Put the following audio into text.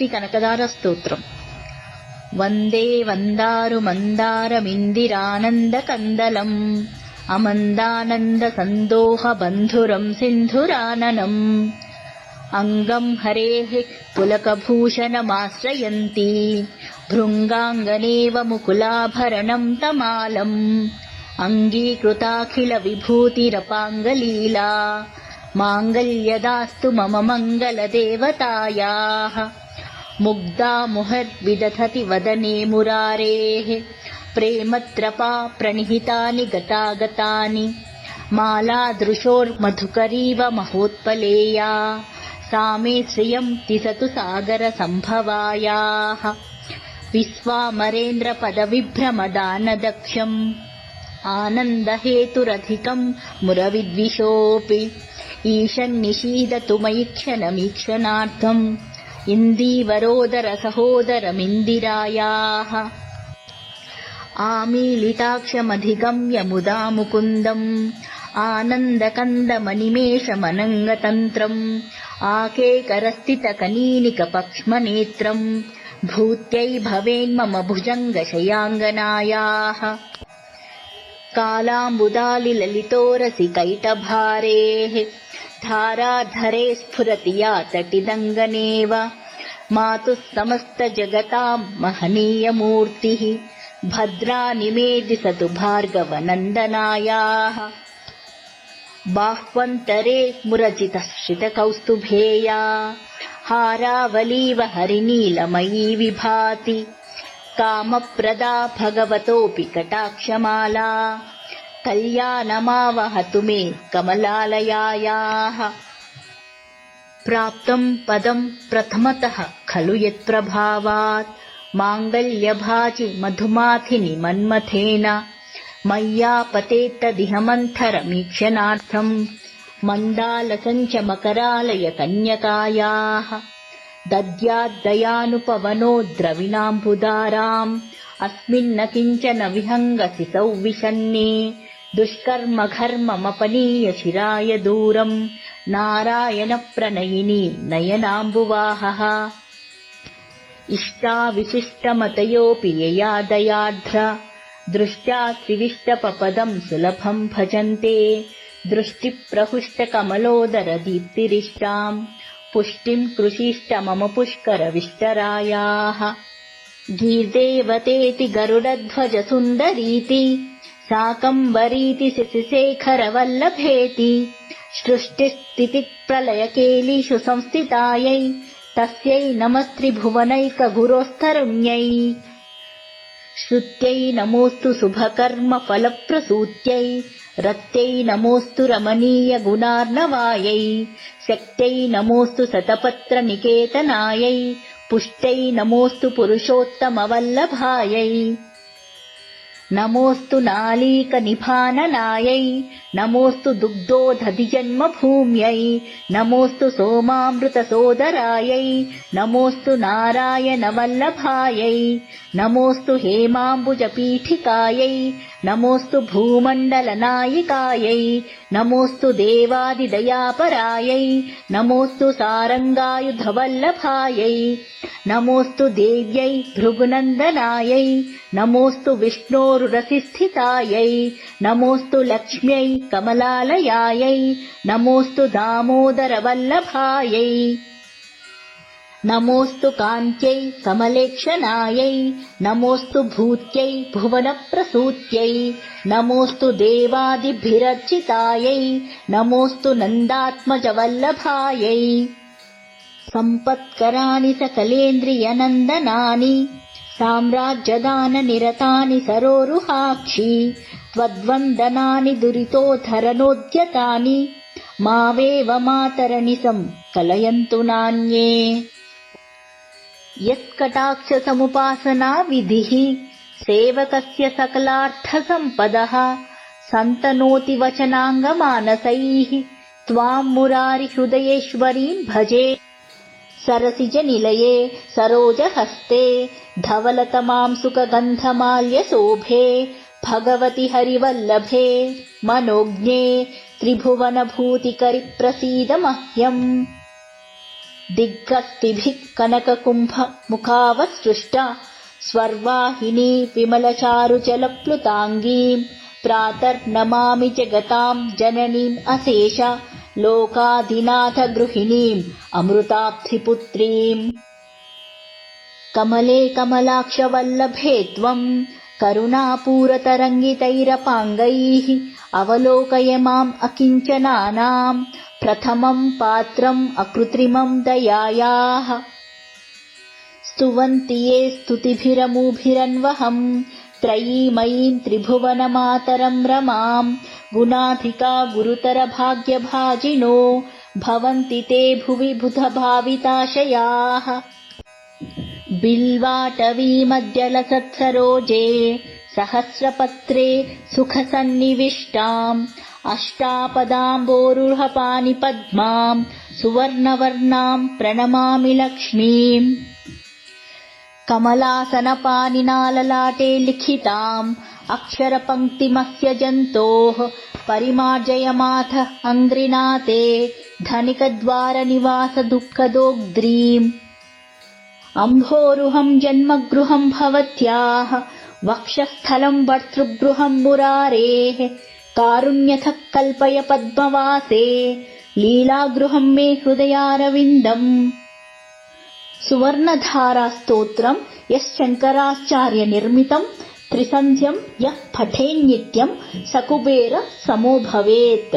श्रीकनकदारस्तोत्रम् वन्दे वन्दारुमन्दारमिन्दिरानन्दकन्दलम् अमन्दानन्दसन्दोहबन्धुरम् सिन्धुराननम्। अङ्गम् हरेः पुलकभूषणमाश्रयन्ती भृङ्गाङ्गनेव मुकुलाभरणम् तमालम्। अङ्गीकृताखिलविभूतिरपाङ्गलीला माङ्गल्यदास्तु मम मङ्गलदेवतायाः मुग्धा मुहद्विदधति वदने मुरारेः। प्रेमत्रपा प्रणिहितानि गतागतानि। मालादृशोर्मधुकरीव महोत्पलेया। सा मे श्रियम् तिसतु सागरसम्भवायाः विश्वामरेन्द्रपदविभ्रमदानदक्षम्। आनन्दहेतुरधिकम् मुरविद्विषोऽपि। ईशन्निषीदतु मयि क्षणमीक्षणार्थम् इन्दीवरोदरसहोदरमिन्दिरायाः आमीलिताक्षमधिगम्य मुदा मुकुन्दम् आनन्दकन्दमनिमेषमनङ्गतन्त्रम् आकेकरस्थितकनीनिकपक्ष्मनेत्रम् भूत्यै भवेन्मम भुजङ्गशयाङ्गनायाः। कालाम्बुदालिललितोरसि कैटभारेः धाराधरे स्फुरति या तटिदङ्गनेव। मातुः समस्तजगताम् महनीयमूर्तिः। भद्रा निमेदिसतु भार्गवनन्दनायाः। बाह्वन्तरे मुरजितः श्रितकौस्तुभेया हारावलीव हरिनीलमयी विभाति। कामप्रदा भगवतोऽपि कटाक्षमाला कल्याणमावहतु मे कमलालयायाः। प्राप्तम् पदम् प्रथमतः खलु यत्प्रभावात्। माङ्गल्यभाजि मधुमाथिनि मन्मथेन। मय्यापतेत्तदिहमन्थरमीक्षणार्थम् मन्दालसञ्च कन्यकायाः दद्याद्दयानुपवनो द्रविणाम्बुदाराम् अस्मिन्न किञ्चन विहङ्गसि सौविशन्ने दुष्कर्मघर्ममपनीय शिराय दूरम्। नारायणप्रणयिनी नयनाम्बुवाहः। इष्टाविशिष्टमतयोऽपि यया दयाध्र। दृष्ट्या त्रिविष्टपपदम् सुलभम् भजन्ते। दृष्टिप्रहुष्टकमलोदरदीप्तिरिष्टाम्। पुष्टिम् कृषिष्ट मम पुष्करविष्टरायाः। गीर्देवतेति गरुडध्वजसुन्दरीति साकम्बरीति शिशिशेखरवल्लभेति सृष्टिस्थितिप्रलयकेलीषु संस्थितायै तस्यै नमस्त्रिभुवनैकगुरोस्तरुण्यै श्रुत्यै नमोऽस्तु शुभकर्मफलप्रसूत्यै रत्यै नमोऽस्तु रमणीयगुणार्णवायै शक्त्यै नमोऽस्तु शतपत्रनिकेतनायै पुष्ट्यै नमोऽस्तु पुरुषोत्तमवल्लभायै नमोऽस्तु नालीकनिभाननायै नमोऽस्तु दुग्धोदधिजन्मभूम्यै नमोऽस्तु सोमामृतसोदरायै नमोऽस्तु नारायणवल्लभायै नमोऽस्तु हेमाम्बुजपीठिकायै नमोऽस्तु भूमण्डलनायिकायै नमोऽस्तु देवादिदयापरायै नमोऽस्तु सारङ्गायुधवल्लभायै नमोऽस्तु देव्यै भृगुनन्दनायै नमोऽस्तु विष्णोरुरसिस्थितायै लक्ष्म्यै कमलालयायै। नमोऽस्तु दामोदरवल्लभायै। नमोऽस्तु कान्त्यै कमलेक्षणायै नमोऽस्तु भूत्यै भुवनप्रसूत्यै। नमोऽस्तु देवादिभिरर्चितायै। नमोऽस्तु नन्दात्मजवल्लभायै। सम्पत्कराणि सकलेन्द्रियनन्दनानि साम्राज्यदाननिरतानि सरोरुहाक्षि त्वद्वन्दनानि दुरितोद्धरनोद्यतानि मावेव मातरनिसम् कलयन्तु नान्ये। यत्कटाक्षसमुपासनाविधिः सेवकस्य सकलार्थसम्पदः सन्तनोति वचनाङ्गमानसैः त्वाम् मुरारिहृदयेश्वरीम् भजे सरसिजनिलये सरोजहस्ते धवलतमाम् सुखगन्धमाल्यशोभे भगवति हरिवल्लभे मनोज्ञे त्रिभुवनभूतिकरि प्रसीद मह्यम् दिग्गस्तिभिः कनककुम्भमुखावसृष्टा स्वर्वाहिनी विमलचारुजलप्लुताङ्गीम् प्रातर्नमामि जगताम् जननीम् अशेष लोकाधिनाथ गृहिणीम् अमृताब्धिपुत्रीम्। कमले कमलाक्षवल्लभे त्वम् करुणापूरतरङ्गितैरपाङ्गैः अवलोकय माम् अकिञ्चनानाम् प्रथमम् पात्रम् अकृत्रिमम् दयायाः। स्तुवन्ति ये स्तुतिभिरमुभिरन्वहम् त्रयीमयीम् त्रिभुवनमातरम् रमाम् गुणाधिका गुरुतरभाग्यभाजिनो भवन्ति ते भुवि बुधभाविताशयाः। बिल्वाटवीमद्यलसत्सरोजे सहस्रपत्रे सुखसन्निविष्टाम् अष्टापदाम्बोरुहपानि पद्माम् सुवर्णवर्णाम् प्रणमामि लक्ष्मीम् कमलासनपानिनाललाटे लिखिताम् अक्षरपङ्क्तिमस्य जन्तोः परिमार्जयमाथ अङ्घ्रिनाते धनिकद्वारनिवासदुःखदोग्द्रीम्। अम्भोरुहम् जन्मगृहम् भवत्याः वक्षस्थलम् वर्तृगृहम् मुरारेः कारुण्यथः कल्पय पद्मवासे लीलागृहम् मे हृदयारविन्दम् सुवर्णधारास्तोत्रम् यश्शङ्कराचार्यनिर्मितम् त्रिसन्ध्यम् यः पठेन्नित्यम् स कुबेर समो भवेत्